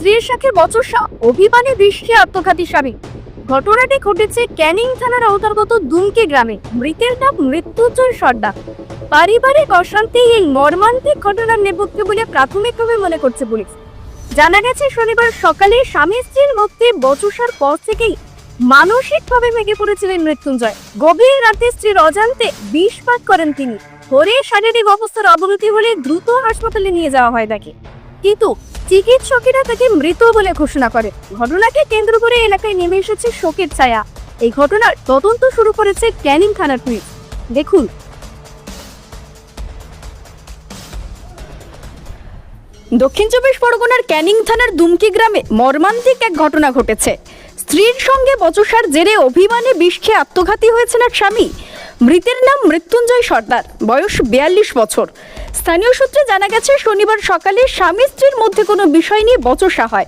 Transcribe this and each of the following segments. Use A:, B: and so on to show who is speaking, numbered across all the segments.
A: স্ত্রীর সাথে বচসা, অভিমানে বৃষ্টি আত্মঘাতী স্বামী। ঘটনাটি ঘটেছে ক্যানিং থানার অন্তর্গত দুমকে গ্রামে। মৃতের নাম মৃত্যুঞ্জয় সর্দার। পারিবারিক অশান্তি এই মর্মান্তিক ঘটনার নেপথ্যে বলে প্রাথমিকভাবে মনে করছে পুলিশ। জানা গেছে, শনিবার সকালে স্বামী স্ত্রীর মধ্যে বচসার পর থেকেই মানসিকভাবে ভেঙে পড়েছিলেন মৃত্যুঞ্জয়। গভীর রাতে স্ত্রীর অজান্তে বিষপাত করেন তিনি। পরে শারীরিক অবস্থার অবনতি হলে দ্রুত হাসপাতালে নিয়ে যাওয়া হয় তাকে। কিন্তু চিকিৎসকেরা তাকে মৃত বলে ঘোষণা করে ঘটনাকে কেন্দ্র করে এলাকায় নেমে এসেছে শোকের ছায়া। এই ঘটনার তদন্ত শুরু করেছে ক্যানিং থানার পুলিশ। দেখুন। দক্ষিণ চব্বিশ পরগনার ক্যানিং থানার দুমকি গ্রামে মর্মান্তিক এক ঘটনা ঘটেছে। স্ত্রীর সঙ্গে বচসার জেরে অভিমানে বিষ খেয়ে আত্মঘাতী হয়েছেন এক স্বামী। মৃতের নাম মৃত্যুঞ্জয় সর্দার। বয়স বিয়াল্লিশ বছর। স্থানীয় সূত্রে জানা গেছে, শনিবার সকালে স্বামী স্ত্রীর মধ্যে কোনো বিষয় নিয়ে বচসা হয়।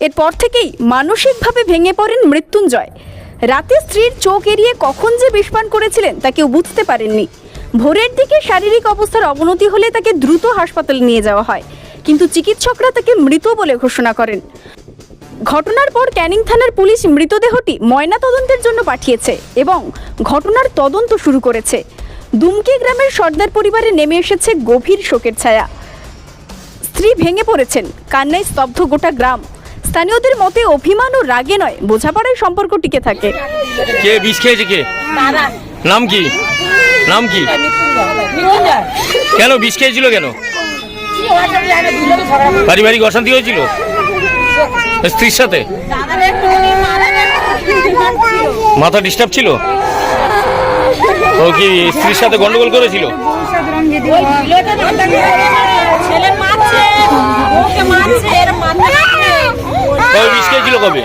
A: এরপর থেকেই মানসিকভাবে ভেঙে পড়েন মৃত্যুঞ্জয়। রাতে স্ত্রীর চোখ এড়িয়ে কখন যে বিষপান করেছিলেন তা কেউ বুঝতে পারেননি। ভোরের দিকে শারীরিক অবস্থার অবনতি হলে তাকে দ্রুত হাসপাতালে নিয়ে যাওয়া হয়। কিন্তু চিকিৎসকরা তাকে মৃত বলে ঘোষণা করেন। ঘটনার পর ক্যানিং থানার পুলিশ মৃতদেহটি ময়না তদন্তের জন্য পাঠিয়েছে এবং ঘটনার তদন্ত শুরু করেছে। দুমকি গ্রামের সর্দার পরিবারে নেমে এসেছে গভীর শোকের ছায়া। স্ত্রী ভেঙে পড়েছেন, কান্নায় স্তব্ধ গোটা গ্রাম। স্থানীয়দের মতে অভিমান ও রাগে নয়, বোঝাপড়ায় সম্পর্ক টিকে থাকে।
B: কে বিষ খেয়েছে কে? নাম কি? নাম কি? কেন বিষ খেয়েছিল কেন? পারিবারিক অশান্তি হয়েছিল? স্ত্রীর সাথে? মাথা ডিস্টার্ব ছিল? ও কি স্ত্রীর সাথে গন্ডগোল করেছিল? কবে বিষ খেয়েছিল কবে?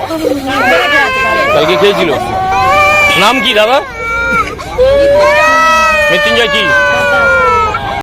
B: কালকে খেয়েছিল। নাম কি দাদা? মৃত্যুঞ্জয় কি?